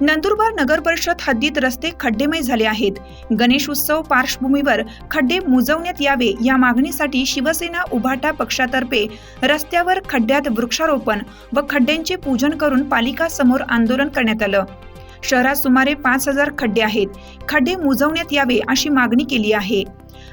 नंदुरबार नगर परिषद हद्दीत रस्ते खड्डेमय झाले आहेत. गणेश उत्सव पार्श्वभूमीवर खड्डे मुजवण्यात यावे या मागणीसाठी शिवसेना उभाटा पक्षातर्फे रस्त्यावर खड्ड्यात वृक्षारोपण व खड्ड्यांचे पूजन करून पालिका समोर आंदोलन करण्यात आलं. शहरात सुमारे पाच हजार खड्डे आहेत. खड्डे मुजवण्यात यावे अशी मागणी केली आहे.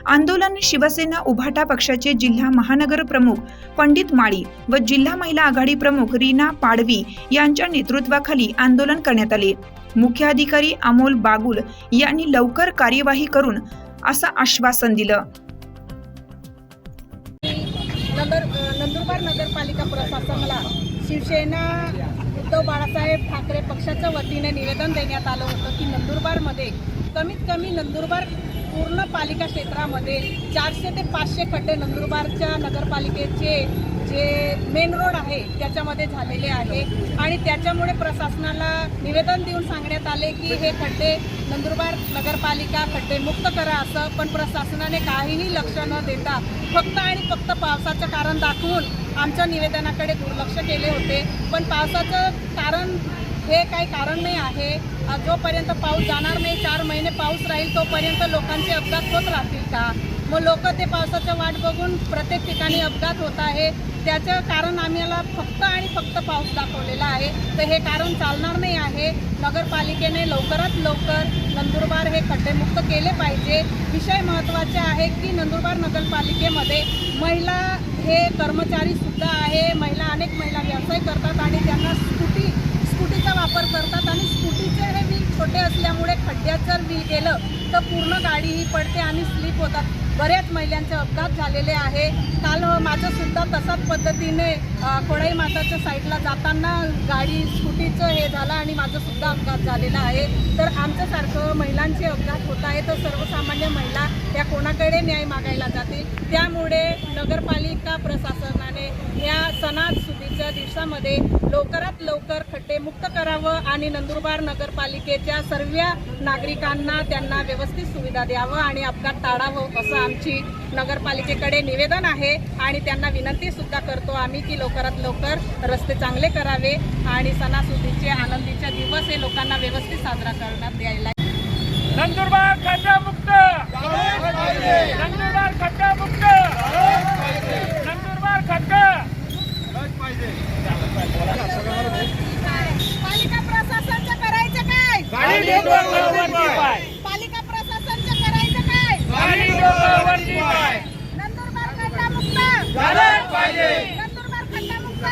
आंदोलन शिवसेना उभाटा पक्षाचे जिल्हा महानगर प्रमुख पंडित माळी व जिल्हा महिला आघाडी प्रमुख रीना पाडवी यांच्या नेतृत्वाखाली आंदोलन करण्यात आले. मुख्याधिकारी अमोल बागुल यांनी लवकर कार्यवाही करून असं आश्वासन दिलं. नगर नंदुरबार नगरपालिका प्रशासनाला शिवसेना उद्धव बाळासाहेब ठाकरे पक्षाच्या वतीने निवेदन देण्यात आलं होतं की नंदुरबारमध्ये कमीत कमी नंदुरबार पूर्ण पालिका क्षेत्रामध्ये चारशे ते पाचशे खड्डे नंदुरबारच्या नगरपालिकेचे जे मेन रोड आहे त्याच्यामध्ये झालेले आहे. आणि त्याच्यामुळे प्रशासनाला निवेदन देऊन सांगण्यात आले की हे खड्डे नंदुरबार नगरपालिका खड्डे मुक्त करा असं पण प्रशासनाने काहीही लक्ष न देता फक्त आणि फक्त पावसाचं कारण दाखवून आमच्या निवेदनाकडे दुर्लक्ष केले होते. पण पावसाचं कारण हे काही कारण नाही आहे. जोपर्यंत पाऊस जाणार नाही चार महिने पाऊस राहील तोपर्यंत लोकांचे अपघात होत राहतील का? मग लोक ते पावसाच्या वाट बघून प्रत्येक ठिकाणी अपघात होत आहे. त्याचं कारण आम्हाला फक्त आणि फक्त पाऊस दाखवलेला आहे. तर हे कारण चालणार नाही आहे. नगरपालिकेने लवकरात लवकर नंदुरबार हे खड्डेमुक्त केले पाहिजे. विषय महत्त्वाचे आहे की नंदुरबार नगरपालिकेमध्ये महिला हे कर्मचारीसुद्धा आहे महिला अनेक महिला व्यवसाय करतात आणि त्यांना स्कूटी स्कूटीचा वापर करतात आणि स्कूटीचे हे व्हील छोटे असल्यामुळे खड्ड्यात जर व्हील गेलं तर पूर्ण गाडीही पडते आणि स्लिप होतात. बऱ्याच महिलांचे अपघात झालेले आहे. काल माझंसुद्धा तसाच पद्धतीने कोडाई माताच्या साईडला जाताना गाडी स्कूटीचं हे झालं आणि माझंसुद्धा अपघात झालेला आहे. तर आमच्यासारखं महिलांचे अपघात होत आहे तर सर्वसामान्य महिला त्या कोणाकडे न्याय मागायला जातील? त्यामुळे नगरपालिका प्रशासन सणासुदीच्या दिवसामध्ये लवकरात लवकर खड्डे मुक्त करावं आणि नंदुरबार नगरपालिकेच्या सर्व नागरिकांना त्यांना व्यवस्थित सुविधा द्यावं आणि अपघात टाळावं असं आमची नगरपालिकेकडे निवेदन आहे. आणि त्यांना विनंती सुद्धा करतो आम्ही की लवकरात लवकर रस्ते चांगले करावे आणि सणासुदीचे आनंदीचे दिवस हे लोकांना व्यवस्थित साजरा करण्यात द्यायला नंदुरबार खड्डा मुक्त! नंदुरबार खड्डा मुक्त नंदुरबार खड्डा पालिका प्रशासनचं करायचं काय गाडी डोकावरती पाय पालिका प्रशासनचं करायचं काय? नंदुरबार खड्डा मुक्त. झालंच पाहिजे. नंदुरबार खड्डा मुक्त.